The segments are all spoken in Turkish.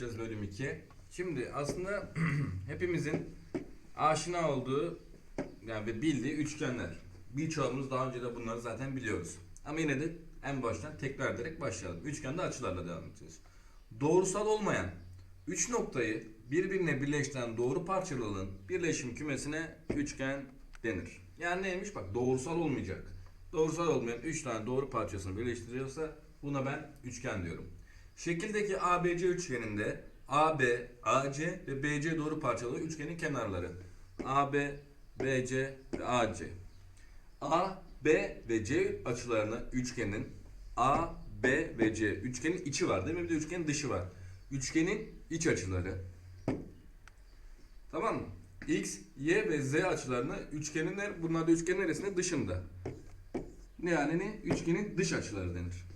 yapacağız bölüm 2. Şimdi aslında hepimizin aşina olduğu yani bildiği üçgenler. Birçoğumuz daha önce de bunları zaten biliyoruz. Ama yine de en baştan tekrar ederek başlayalım. Üçgende açılarla devam edeceğiz. Doğrusal olmayan üç noktayı birbirine birleştiren doğru parçaların birleşim kümesine üçgen denir. Yani neymiş bak doğrusal olmayacak. Doğrusal olmayan 3 tane doğru parçasını birleştiriyorsa buna ben üçgen diyorum. Şekildeki ABC üçgeninde AB, AC ve BC doğru parçalı üçgenin kenarları. AB, BC ve AC. A, B ve C açılarına üçgenin A, B ve C üçgenin içi var değil mi? Bir de üçgenin dışı var. Üçgenin iç açıları. Tamam mı? X, Y ve Z açılarına üçgenin bunlar da üçgenin neresinde? Dışında. Yani ne? Üçgenin dış açıları denir.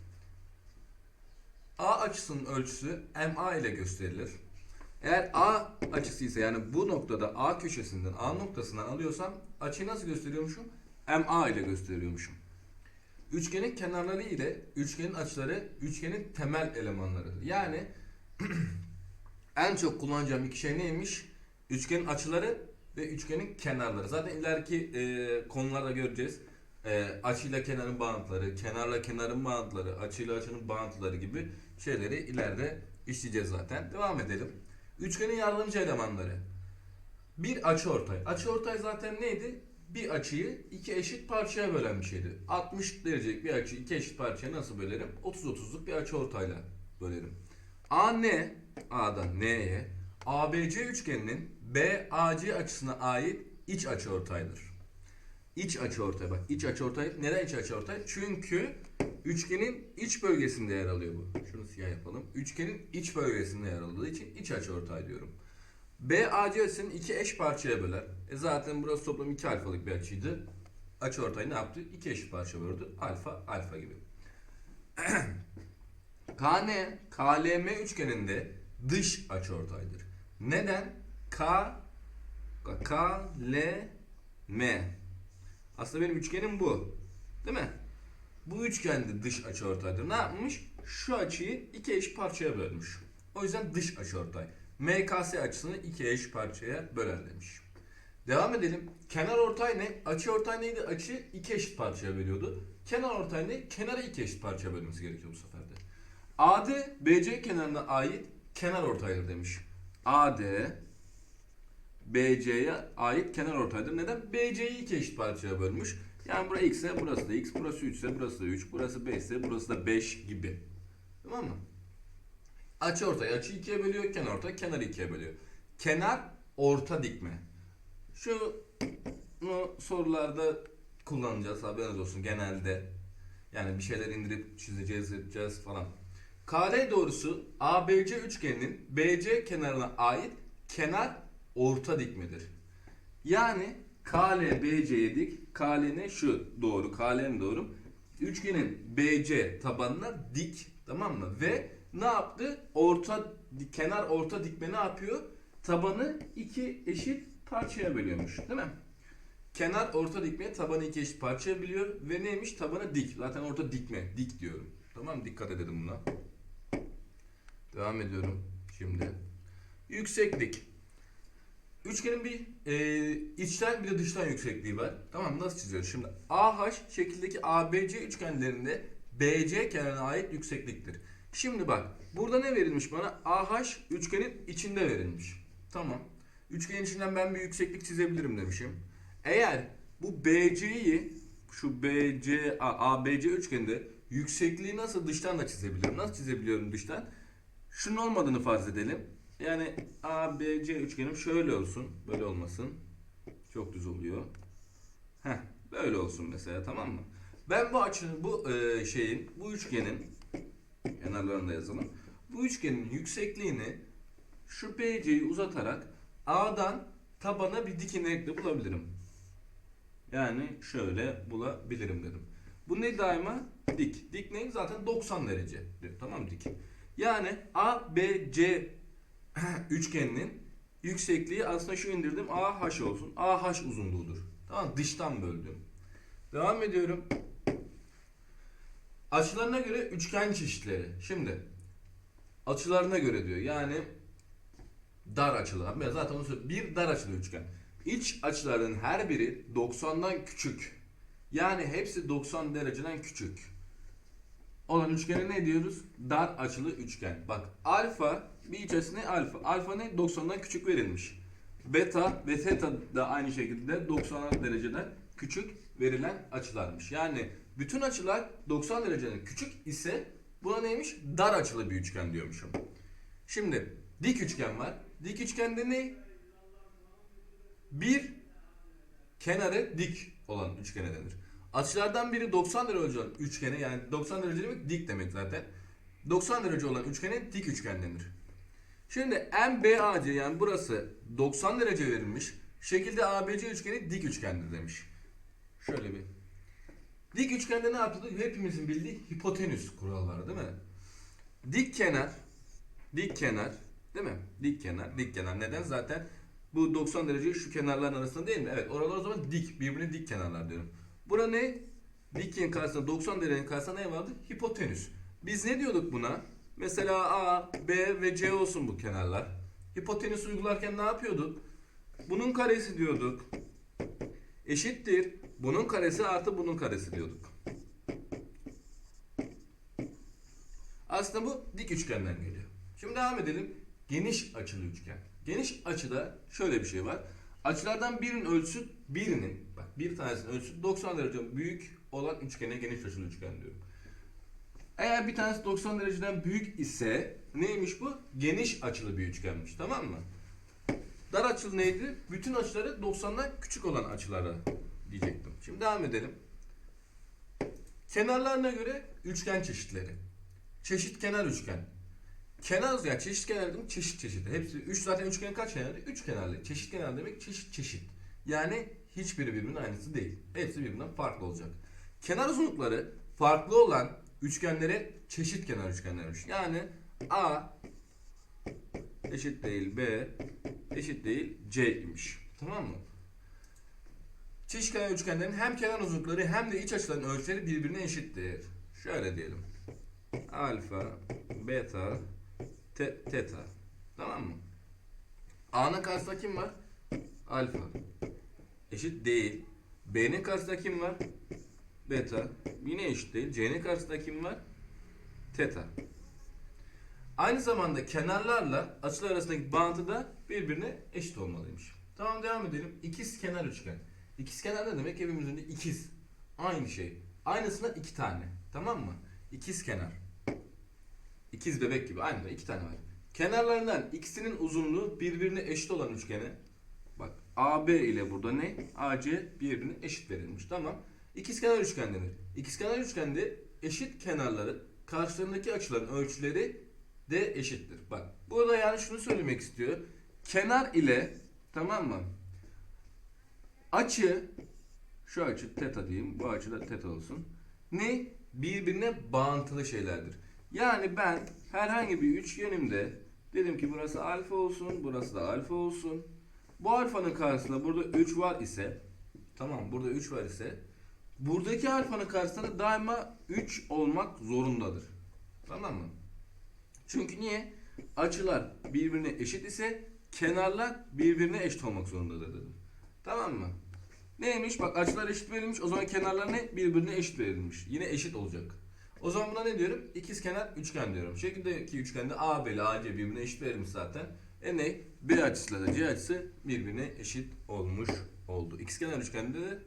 A açısının ölçüsü MA ile gösterilir. Eğer A açısı ise yani bu noktada A köşesinden A noktasından alıyorsam açıyı nasıl gösteriyormuşum? MA ile gösteriyormuşum. Üçgenin kenarları ile üçgenin açıları üçgenin temel elemanlarıdır. Yani en çok kullanacağım iki şey neymiş? Üçgenin açıları ve üçgenin kenarları. Zaten ileriki e, konularda göreceğiz. E, açıyla kenarın bağıntıları, kenarla kenarın bağıntıları, açıyla açının bağıntıları gibi şeyleri ileride işleyeceğiz zaten. Devam edelim. Üçgenin yardımcı elemanları. Bir açıortay. Açıortay zaten neydi? Bir açıyı iki eşit parçaya bölen bir şeydi. 60 derecelik bir açıyı iki eşit parçaya nasıl bölerim? 30-30'luk bir açıortayla bölerim. AN, A'dan N'ye, ABC üçgeninin BAC açısına ait iç açıortaydır. İç açıortay bak iç açıortay neden iç açıortay? Çünkü üçgenin iç bölgesinde yer alıyor bu. Şunu siyah yapalım. Üçgenin iç bölgesinde yer aldığı için iç açıortay diyorum. BAC açısını iki eş parçaya böler. E zaten burası toplam iki alfalık bir açıydı. Açıortay ne yaptı? İki eşit parça böldü. Alfa, alfa gibi. KN, KLM üçgeninde dış açıortaydır. Neden? K, K, L, M. Aslında benim üçgenim bu. Değil mi? Bu üçgende dış açıortaydır. Ne yapmış? Şu açıyı iki eş parçaya bölmüş. O yüzden dış açıortay. MKS açısını iki eş parçaya böler demiş. Devam edelim. Kenar ortay ne? Açı ortay neydi? Açı iki eşit parçaya bölüyordu. Kenar ortay ne? Kenara iki eşit parçaya bölmesi gerekiyor bu sefer de. AD BC kenarına ait kenar ortaydır demiş. AD BC'ye ait kenar ortaydır. Neden? BC'yi iki eşit parçaya bölmüş. Yani burası x ise burası da x, burası 3 ise burası da 3, burası 5 ise burası da 5 gibi. Tamam mı? Açı ortay açı ikiye bölüyor, kenar ortay kenarı ikiye bölüyor. Kenar orta dikme. Şunu sorularda kullanacağız haberiniz olsun genelde. Yani bir şeyler indirip çizeceğiz, edeceğiz falan. KL doğrusu ABC üçgeninin BC kenarına ait kenar orta dikmedir. Yani KL BC'ye dik. KL ne? Şu doğru. KL'nin doğru. Üçgenin BC tabanına dik. Tamam mı? Ve ne yaptı? Orta kenar orta dikme ne yapıyor? Tabanı iki eşit parçaya bölüyormuş. Değil mi? Kenar orta dikme tabanı iki eşit parçaya bölüyor ve neymiş? Tabanı dik. Zaten orta dikme. Dik diyorum. Tamam? Dikkat edelim buna. Devam ediyorum şimdi. Yükseklik. Üçgenin bir e, içten bir de dıştan yüksekliği var. Tamam nasıl çiziyoruz? Şimdi AH şekildeki ABC üçgenlerinde BC kenarına ait yüksekliktir. Şimdi bak burada ne verilmiş bana? AH üçgenin içinde verilmiş. Tamam. Üçgenin içinden ben bir yükseklik çizebilirim demişim. Eğer bu BC'yi şu BC ABC üçgeninde yüksekliği nasıl dıştan da çizebilirim? Nasıl çizebiliyorum dıştan? Şunun olmadığını farz edelim. Yani ABC üçgenim şöyle olsun. Böyle olmasın. Çok düz oluyor. Heh, böyle olsun mesela tamam mı? Ben bu açının, bu e, şeyin, bu üçgenin kenarlarında yazalım. Bu üçgenin yüksekliğini şu BC'yi uzatarak A'dan tabana bir dikine bulabilirim. Yani şöyle bulabilirim dedim. Bu ne daima? Dik. Dik ne? Zaten 90 derece. diyor. Tamam dik. Yani ABC üçgeninin yüksekliği aslında şu indirdim AH olsun. AH uzunluğudur. Tamam? Dıştan böldüm. Devam ediyorum. Açılarına göre üçgen çeşitleri. Şimdi açılarına göre diyor. Yani dar açılı. Ben zaten onu söyleyeyim. Bir dar açılı üçgen. İç açıların her biri 90'dan küçük. Yani hepsi 90 dereceden küçük. Olan üçgene ne diyoruz? Dar açılı üçgen. Bak alfa bir iç açısı ne? Alfa. Alfa ne? 90'dan küçük verilmiş. Beta ve theta da aynı şekilde 90 dereceden küçük verilen açılarmış. Yani bütün açılar 90 dereceden küçük ise buna neymiş? Dar açılı bir üçgen diyormuşum. Şimdi dik üçgen var. Dik üçgende ne? Bir kenarı dik olan üçgene denir. Açılardan biri 90 derece olan üçgene yani 90 derece demek dik demek zaten. 90 derece olan üçgene dik üçgen denir. Şimdi MBAC yani burası 90 derece verilmiş. Şekilde ABC üçgeni dik üçgendir demiş. Şöyle bir. Dik üçgende ne yapıldı? Hepimizin bildiği hipotenüs kuralı var değil mi? Dik kenar, dik kenar, değil mi? Dik kenar, dik kenar. Neden? Zaten bu 90 derece şu kenarların arasında değil mi? Evet, oralar o zaman dik, birbirine dik kenarlar diyorum. Bura ne? Dikin karşısında 90 derecenin karşısında ne vardı? Hipotenüs. Biz ne diyorduk buna? Mesela A, B ve C olsun bu kenarlar. Hipotenüs uygularken ne yapıyorduk? Bunun karesi diyorduk. Eşittir. Bunun karesi artı bunun karesi diyorduk. Aslında bu dik üçgenden geliyor. Şimdi devam edelim. Geniş açılı üçgen. Geniş açıda şöyle bir şey var. Açılardan birinin ölçüsü birinin, bak bir tanesinin ölçüsü 90 derece büyük olan üçgene geniş açılı üçgen diyorum. Eğer bir tanesi 90 dereceden büyük ise neymiş bu? Geniş açılı bir üçgenmiş. Tamam mı? Dar açılı neydi? Bütün açıları 90'dan küçük olan açılara diyecektim. Şimdi devam edelim. Kenarlarına göre üçgen çeşitleri. Çeşit kenar üçgen. Kenar yani çeşit kenar demek çeşit çeşit. Hepsi üç zaten üçgenin kaç kenarı? Üç kenarlı. Çeşit kenar demek çeşit çeşit. Yani hiçbiri birbirinin aynısı değil. Hepsi birbirinden farklı olacak. Kenar uzunlukları farklı olan üçgenlere çeşit kenar üçgenlermiş. Yani A eşit değil B eşit değil C imiş. Tamam mı? Çeşit kenar üçgenlerin hem kenar uzunlukları hem de iç açıların ölçüleri birbirine eşittir. Şöyle diyelim. Alfa, beta, te, teta. Tamam mı? A'nın karşısında kim var? Alfa. Eşit değil. B'nin karşısında kim var? Beta. Yine eşit değil. C'nin karşısında kim var? Teta. Aynı zamanda kenarlarla açılar arasındaki bağıntı da birbirine eşit olmalıymış. Tamam devam edelim. İkiz kenar üçgen. İkiz kenar ne demek? Hepimizin de ikiz. Aynı şey. Aynısına iki tane. Tamam mı? İkiz kenar. İkiz bebek gibi. Aynı iki tane var. Kenarlarından ikisinin uzunluğu birbirine eşit olan üçgene AB ile burada ne? AC birbirine eşit verilmiş. Tamam. İkizkenar üçgen denir. İkizkenar üçgende eşit kenarları karşılarındaki açıların ölçüleri de eşittir. Bak burada yani şunu söylemek istiyor. Kenar ile tamam mı? Açı şu açı teta diyeyim. Bu açı da teta olsun. Ne? Birbirine bağıntılı şeylerdir. Yani ben herhangi bir üçgenimde dedim ki burası alfa olsun, burası da alfa olsun. Bu alfanın karşısında burada 3 var ise tamam burada 3 var ise buradaki alfanın karşısında daima 3 olmak zorundadır. Tamam mı? Çünkü niye? Açılar birbirine eşit ise kenarlar birbirine eşit olmak zorundadır dedim. Tamam mı? Neymiş? Bak açılar eşit verilmiş. O zaman kenarlar ne? Birbirine eşit verilmiş. Yine eşit olacak. O zaman buna ne diyorum? İkiz kenar üçgen diyorum. Şekildeki üçgende A ile AC birbirine eşit verilmiş zaten. Ne? B açısıyla da C açısı birbirine eşit olmuş oldu. İkizkenar üçgende de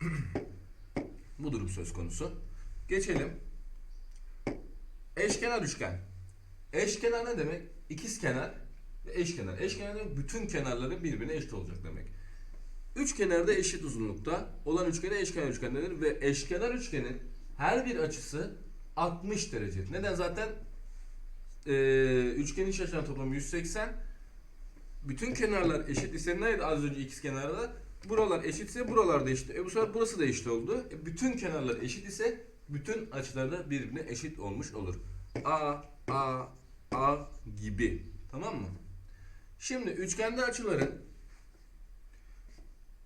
bu durum söz konusu. Geçelim. Eşkenar üçgen. Eşkenar ne demek? İkizkenar ve eşkenar. Eşkenar demek bütün kenarları birbirine eşit olacak demek. Üç kenarda eşit uzunlukta olan üçgene eşkenar üçgen denir ve eşkenar üçgenin her bir açısı 60 derece. Neden zaten e, üçgenin iç açılarının toplamı 180. Bütün kenarlar eşit ise neydi az önce ikiz kenarda? Buralar eşitse buralar da eşit. E bu sefer burası da eşit oldu. E, bütün kenarlar eşit ise bütün açılar da birbirine eşit olmuş olur. A, A, A gibi. Tamam mı? Şimdi üçgende açıların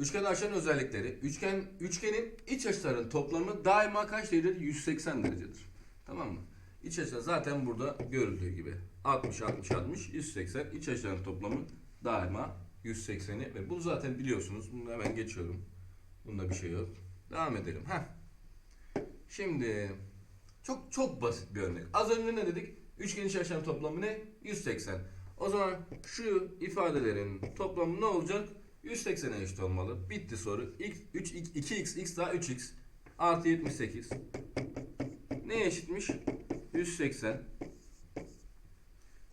Üçgende açıların özellikleri. Üçgen üçgenin iç açıların toplamı daima kaç derecedir? 180 derecedir. Tamam mı? İç açılar zaten burada görüldüğü gibi. 60 60 60 180 iç açıların toplamı daima 180'i ve bunu zaten biliyorsunuz. Bunu hemen geçiyorum. Bunda bir şey yok. Devam edelim. Heh. Şimdi çok çok basit bir örnek. Az önce ne dedik? Üçgen iç açıların toplamı ne? 180. O zaman şu ifadelerin toplamı ne olacak? 180'e eşit olmalı. Bitti soru. X, 3, 2x, x daha 3x artı 78. Neye eşitmiş? 180.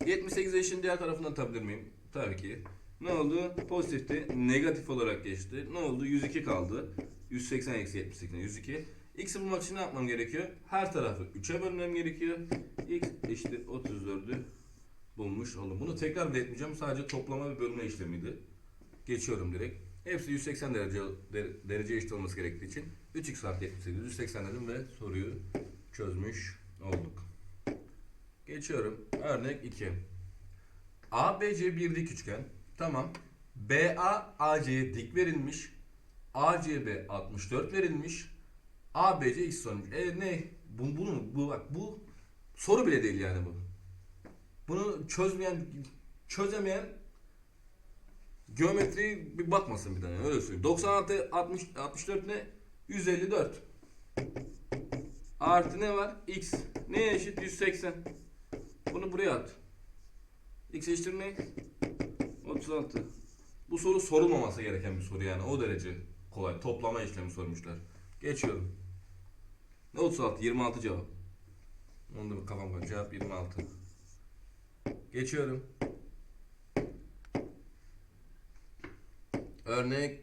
78 eşin diğer tarafına atabilir miyim? Tabii ki. Ne oldu? Pozitifti. Negatif olarak geçti. Ne oldu? 102 kaldı. 180 eksi 78 102. X'i bulmak için ne yapmam gerekiyor? Her tarafı 3'e bölmem gerekiyor. X eşittir 34'ü bulmuş oldum. Bunu tekrar etmeyeceğim. Sadece toplama ve bölme işlemiydi. Geçiyorum direkt. Hepsi 180 derece de- derece eşit olması gerektiği için 3x artı 78 180 dedim ve soruyu çözmüş olduk. Geçiyorum. Örnek 2. ABC bir dik üçgen. Tamam. BA AC'ye dik verilmiş. ACB 64 verilmiş. ABC x sorulmuş. E ne? Bu, bunu bu bak bu soru bile değil yani bu. Bunu çözmeyen çözemeyen geometriyi bir bakmasın bir tane öyle söyleyeyim. 96 60 64 ne? 154. Artı ne var? X. Neye eşit? 180. Bunu buraya at. X eşittir ne? 36. Bu soru sorulmaması gereken bir soru yani. O derece kolay. Toplama işlemi sormuşlar. Geçiyorum. Ne 36? 26 cevap. Onu da bir kafam koy. Cevap 26. Geçiyorum. Örnek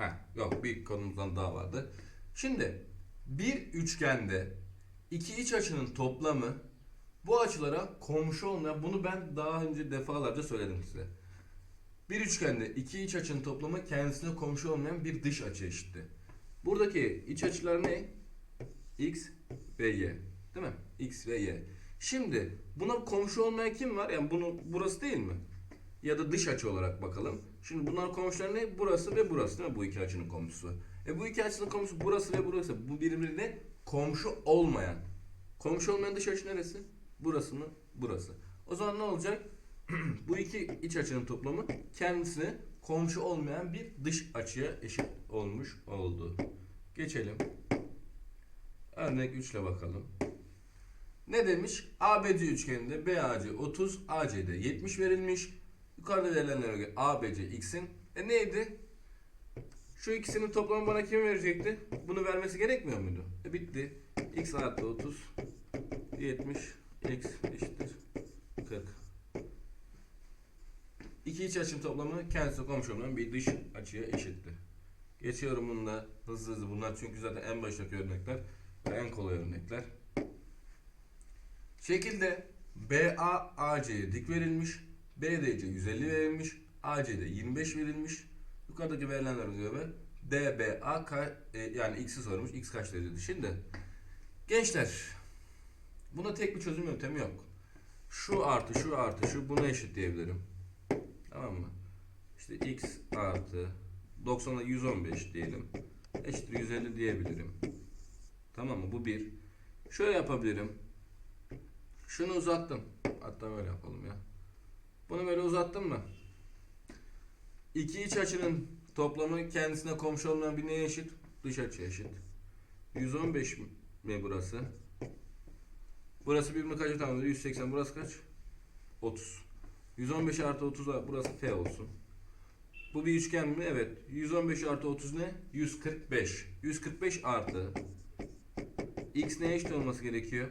Heh, yok bir konumuzdan daha vardı. Şimdi bir üçgende iki iç açının toplamı bu açılara komşu olmayan bunu ben daha önce defalarca söyledim size. Bir üçgende iki iç açının toplamı kendisine komşu olmayan bir dış açı eşitti. Buradaki iç açılar ne? X ve Y. Değil mi? X ve Y. Şimdi buna komşu olmayan kim var? Yani bunu burası değil mi? Ya da dış açı olarak bakalım. Şimdi bunlar komşular ne? Burası ve burası değil mi? Bu iki açının komşusu. E bu iki açının komşusu burası ve burası. Bu birbirine komşu olmayan. Komşu olmayan dış açı neresi? Burası mı? Burası. O zaman ne olacak? bu iki iç açının toplamı kendisine komşu olmayan bir dış açıya eşit olmuş oldu. Geçelim. Örnek 3 ile bakalım. Ne demiş? ABC üçgeninde BAC 30, ACD 70 verilmiş. Yukarıda verilenlere göre ABC x'in. E neydi? Şu ikisinin toplamı bana kim verecekti? Bunu vermesi gerekmiyor muydu? E bitti. x artı 30 70 x eşittir 40. İki iç açının toplamı kendisi komşu olan bir dış açıya eşittir. Geçiyorum bunu da hızlı hızlı bunlar çünkü zaten en baştaki örnekler ve en kolay örnekler. Şekilde BA AC'ye dik verilmiş, BDC 150 verilmiş, AC'de 25 verilmiş. Yukarıdaki verilenlere göre DBA e, yani x'i sormuş. X kaç derecedir? Şimdi gençler buna tek bir çözüm yöntemi yok. Şu artı şu artı şu buna eşit diyebilirim. Tamam mı? İşte x artı 90'a 115 diyelim. Eşittir 150 diyebilirim. Tamam mı? Bu bir. Şöyle yapabilirim. Şunu uzattım. Hatta böyle yapalım ya. Bunu böyle uzattım mı? İki iç açının toplamı kendisine komşu olmayan bir neye eşit? Dış açıya eşit. 115 mi burası? Burası birbirini kaça tamamlıyor? 180. Burası kaç? 30. 115 artı 30 a- burası F olsun. Bu bir üçgen mi? Evet. 115 artı 30 ne? 145. 145 artı x neye eşit olması gerekiyor?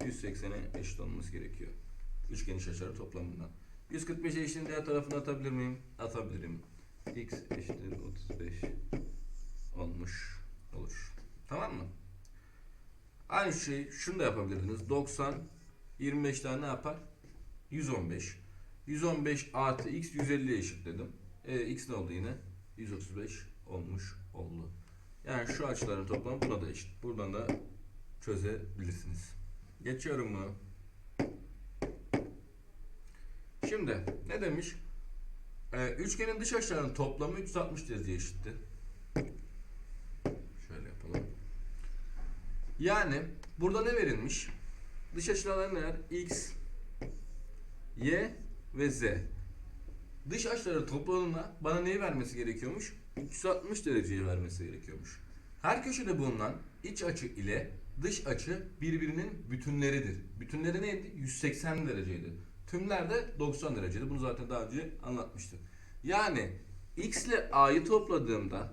180'e eşit olması gerekiyor. Üçgen iç açıları toplamından. 145'e eşitliğin diğer tarafına atabilir miyim? Atabilirim. x eşittir 35 olmuş olur. Tamam mı? Aynı şey şunu da yapabilirdiniz. 90 25 tane ne yapar? 115. 115 artı x 150'ye eşitledim. E, x ne oldu yine? 135 olmuş oldu. Yani şu açıların toplamı buna da eşit. Buradan da çözebilirsiniz. Geçiyorum mu? Şimdi ne demiş? Ee, üçgenin dış açılarının toplamı 360 dereceye eşitti. Şöyle yapalım. Yani burada ne verilmiş? Dış açılar neler? X Y ve Z. Dış açıları toplamına bana neyi vermesi gerekiyormuş? 360 dereceyi vermesi gerekiyormuş. Her köşede bulunan iç açı ile dış açı birbirinin bütünleridir. Bütünleri neydi? 180 dereceydi. Tümler de 90 dereceydi. Bunu zaten daha önce anlatmıştım. Yani x ile a'yı topladığımda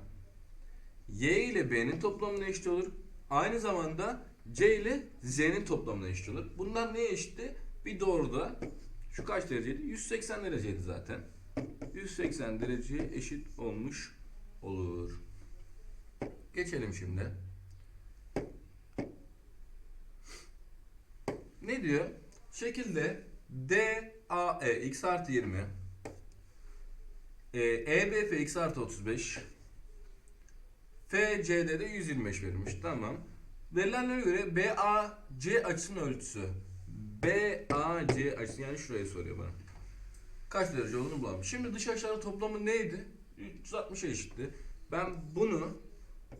y ile b'nin toplamına eşit olur. Aynı zamanda c ile z'nin toplamına eşit olur. Bunlar neye eşitti? Bir doğruda şu kaç dereceydi? 180 dereceydi zaten. 180 dereceye eşit olmuş olur. Geçelim şimdi. Ne diyor? Şekilde DAE x artı 20 e, EBF x artı 35 FCD de 125 verilmiş. Tamam. Verilenlere göre BAC açısının ölçüsü. BAC açısı yani şurayı soruyor bana. Kaç derece olduğunu bulalım. Şimdi dış açıların toplamı neydi? 360'a eşitti. Ben bunu,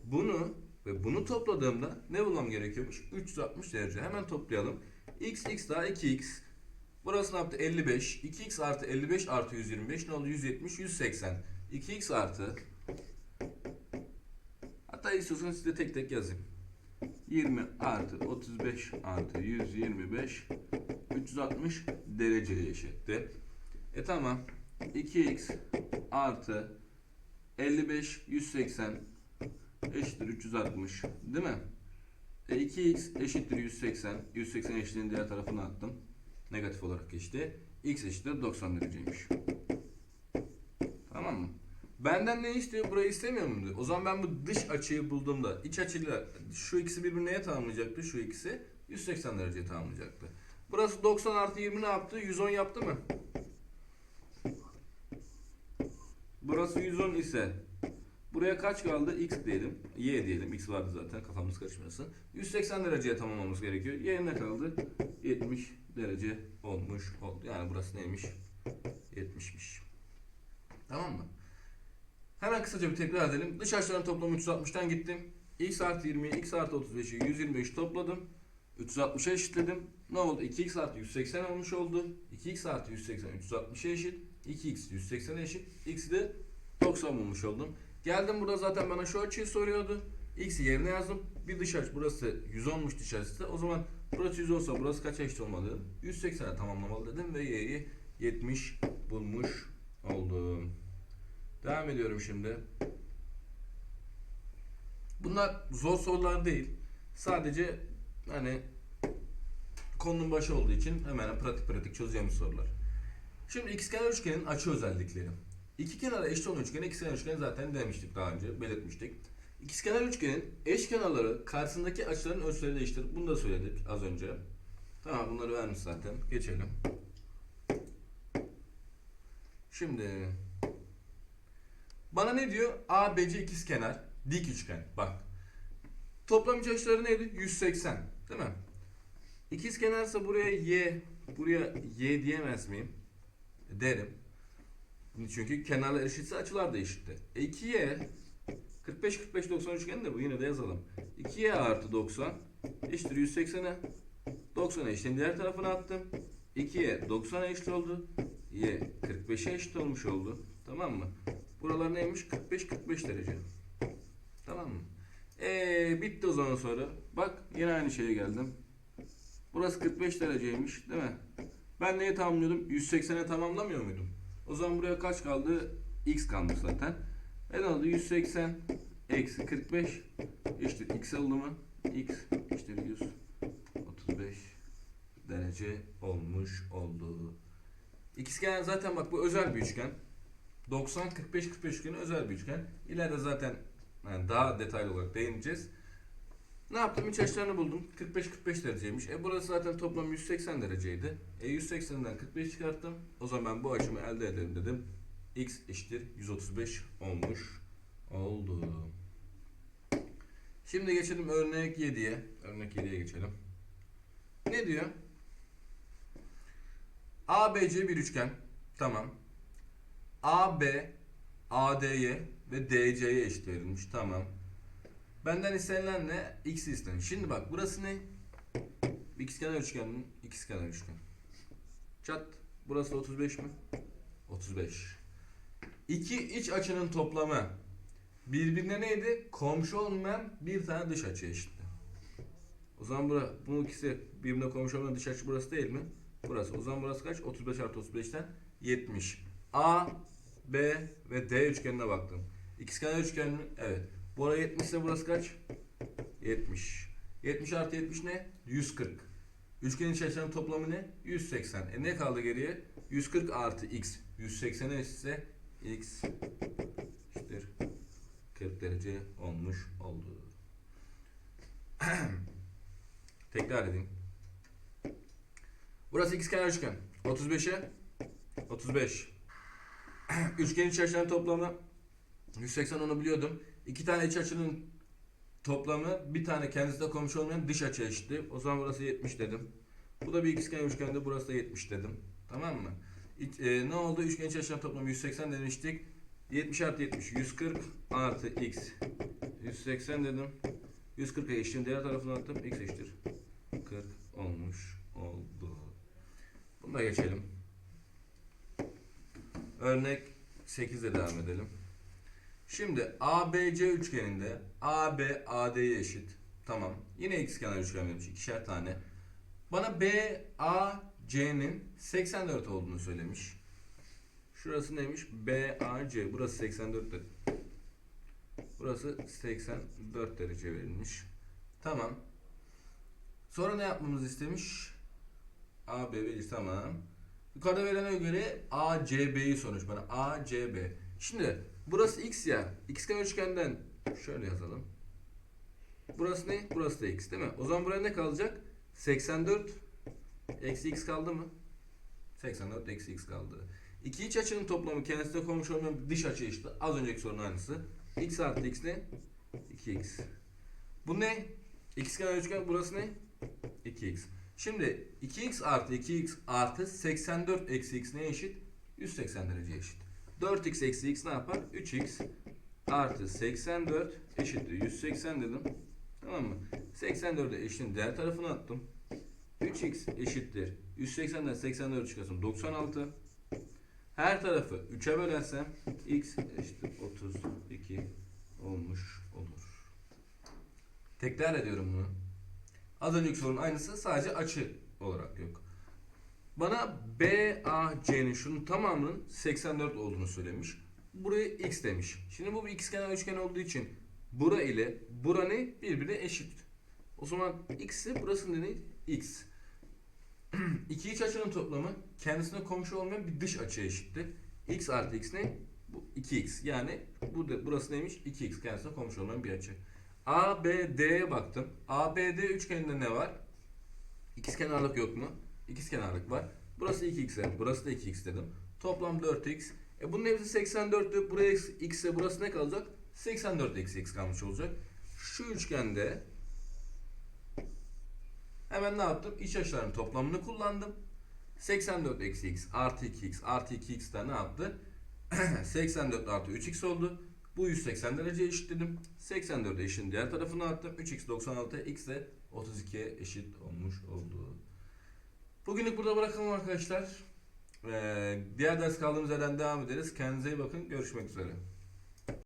bunu ve bunu topladığımda ne bulmam gerekiyormuş? 360 derece. Hemen toplayalım. x, x daha 2x. Burası ne yaptı? 55. 2x artı 55 artı 125 ne oldu? 170, 180. 2x artı Hatta istiyorsanız size tek tek yazayım. 20 artı 35 artı 125 360 dereceye eşitti. E tamam. 2x artı 55 180 eşittir 360 değil mi? E 2x eşittir 180. 180 eşitliğin diğer tarafına attım. Negatif olarak geçti. x eşittir 90 dereceymiş. Tamam mı? Benden ne istiyor? Burayı istemiyor mu? diyor. O zaman ben bu dış açıyı bulduğumda iç açıyla şu ikisi birbirine neye tamamlayacaktı? Şu ikisi 180 dereceye tamamlayacaktı. Burası 90 artı 20 ne yaptı? 110 yaptı mı? Burası 110 ise buraya kaç kaldı? X diyelim. Y diyelim. X vardı zaten kafamız karışmasın. 180 dereceye tamamlamamız gerekiyor. Y ne kaldı? 70 derece olmuş oldu. Yani burası neymiş? 70'miş. Tamam mı? Hemen kısaca bir tekrar edelim. Dış açıların toplamı 360'tan gittim. X artı 20, X artı 35'i 125 topladım. 360'a eşitledim. Ne oldu? 2x artı 180 olmuş oldu. 2x artı 180 360'a eşit. 2x 180 eşit. X'i de 90 bulmuş oldum. Geldim burada zaten bana şu açıyı soruyordu. X'i yerine yazdım. Bir dış açı burası 110'muş dış açısı. O zaman burası 100 olsa burası kaça eşit olmalı dedim. 180'e tamamlamalı dedim ve y'yi 70 bulmuş oldum. Devam ediyorum şimdi. Bunlar zor sorular değil. Sadece hani konunun başı olduğu için hemen pratik pratik çözeceğimiz sorular. Şimdi ikizkenar üçgenin açı özellikleri. İki kenara eşit olan üçgene ikizkenar üçgen zaten demiştik daha önce belirtmiştik. İkizkenar üçgenin eş kenarları karşısındaki açıların ölçüleri değiştirir. Bunu da söyledik az önce. Tamam bunları vermiş zaten. Geçelim. Şimdi bana ne diyor? ABC ikizkenar, dik üçgen. Bak. Toplam iç açıları neydi? 180. Değil mi? İkizkenarsa buraya y, buraya y diyemez miyim? Derim. Çünkü kenarlar eşitse açılar da eşitti. E 2y 45 45 90 üçgeni de bu yine de yazalım. 2y artı 90 eşittir 180'e 90'a eşitliğin diğer tarafına attım. 2y 90'a eşit oldu. y 45'e eşit olmuş oldu. Tamam mı? Buralar neymiş? 45-45 derece. Tamam mı? Eee bitti o zaman sonra. Bak yine aynı şeye geldim. Burası 45 dereceymiş değil mi? Ben neyi tamamlıyordum? 180'e tamamlamıyor muydum? O zaman buraya kaç kaldı? X kalmış zaten. E ne oldu? 180 eksi 45 eşittir x oldu mu? X eşittir 135 derece olmuş oldu. İkizkenar zaten bak bu özel bir üçgen. 90 45 45 üçgeni özel bir üçgen. İleride zaten yani daha detaylı olarak değineceğiz. Ne yaptım? İç açılarını buldum. 45 45 dereceymiş. E burası zaten toplam 180 dereceydi. E 180'den 45 çıkarttım. O zaman ben bu açımı elde ederim dedim. X eşittir 135 olmuş oldu. Şimdi geçelim örnek 7'ye. Örnek 7'ye geçelim. Ne diyor? ABC bir üçgen. Tamam. AB, AD'ye ve DC'ye eşit verilmiş. Tamam. Benden istenilen ne? X istenmiş. Şimdi bak burası ne? İkizkenar üçgenin ikizkenar üçgen. Çat. Burası da 35 mi? 35. İki iç açının toplamı birbirine neydi? Komşu olmayan bir tane dış açı eşitti. O zaman bura, bu ikisi birbirine komşu olmayan dış açı burası değil mi? Burası. O zaman burası kaç? 35 artı 35'ten 70. A, B ve D üçgenine baktım. İkizkenar üçgen mi? Evet. Bu ara 70 ise burası kaç? 70. 70 artı 70 ne? 140. Üçgenin iç açılarının toplamı ne? 180. E ne kaldı geriye? 140 artı x. 180 eşitse x eşittir 40 derece olmuş oldu. Tekrar edeyim. Burası ikizkenar üçgen. 35'e 35. Üçgenin iç açılarının toplamı 180 onu biliyordum. İki tane iç açının toplamı bir tane kendisine komşu olmayan dış açı eşitti. O zaman burası 70 dedim. Bu da bir ikizkenar üçgende burası da 70 dedim. Tamam mı? İç- e, ne oldu? Üçgen iç açılarının toplamı 180 demiştik. 70 artı 70 140 artı x 180 dedim. 140'a eşittim. Diğer tarafına attım. x eşittir. 40 olmuş oldu. Bunu da geçelim. Örnek 8 ile devam edelim. Şimdi ABC üçgeninde AB AD'ye eşit. Tamam. Yine ikizkenar üçgen vermiş. ikişer tane. Bana BAC'nin 84 olduğunu söylemiş. Şurası neymiş? BAC. Burası 84 derece. Burası 84 derece verilmiş. Tamam. Sonra ne yapmamızı istemiş? A, B, B, tamam. Yukarıda verene göre ACB'yi sormuş bana. ACB. Şimdi burası X ya. X'ken üçgenden şöyle yazalım. Burası ne? Burası da X değil mi? O zaman buraya ne kalacak? 84 eksi X kaldı mı? 84 eksi X kaldı. İki iç açının toplamı kendisine komşu olmayan dış açı işte. Az önceki sorunun aynısı. X artı X ne? 2X. Bu ne? X'ken üçgen burası ne? 2x. Şimdi 2x artı 2x artı 84 eksi x neye eşit? 180 derece eşit. 4x eksi x ne yapar? 3x artı 84 eşittir 180 dedim. Tamam mı? 84'e eşitin diğer tarafına attım. 3x eşittir. 180'den 84 çıkarsam 96. Her tarafı 3'e bölersem x eşittir 32 olmuş olur. Tekrar ediyorum bunu. Az önceki sorunun aynısı sadece açı olarak yok. Bana BAC'nin şunun tamamının 84 olduğunu söylemiş. Buraya x demiş. Şimdi bu bir ikizkenar üçgen olduğu için bura ile bura ne? Birbirine eşit. O zaman x ise burası ne? x. İki iç açının toplamı kendisine komşu olmayan bir dış açıya eşittir. x artı x ne? Bu 2x. Yani bu da, burası neymiş? 2x kendisine komşu olmayan bir açı. ABD'ye baktım. ABD üçgeninde ne var? İkizkenarlık yok mu? İkizkenarlık var. Burası 2x, burası da 2x dedim. Toplam 4x. E bunun hepsi 84'tü. Buraya x ise burası ne kalacak? 84 eksi x kalmış olacak. Şu üçgende hemen ne yaptım? İç açıların toplamını kullandım. 84 eksi x artı 2x artı 2x de ne yaptı? 84 artı 3x oldu. Bu 180 derece eşitledim. 84 eşin diğer tarafına attım. 3x 96 x de 32'ye eşit olmuş oldu. Bugünlük burada bırakalım arkadaşlar. Ee, diğer ders kaldığımız yerden devam ederiz. Kendinize iyi bakın. Görüşmek üzere.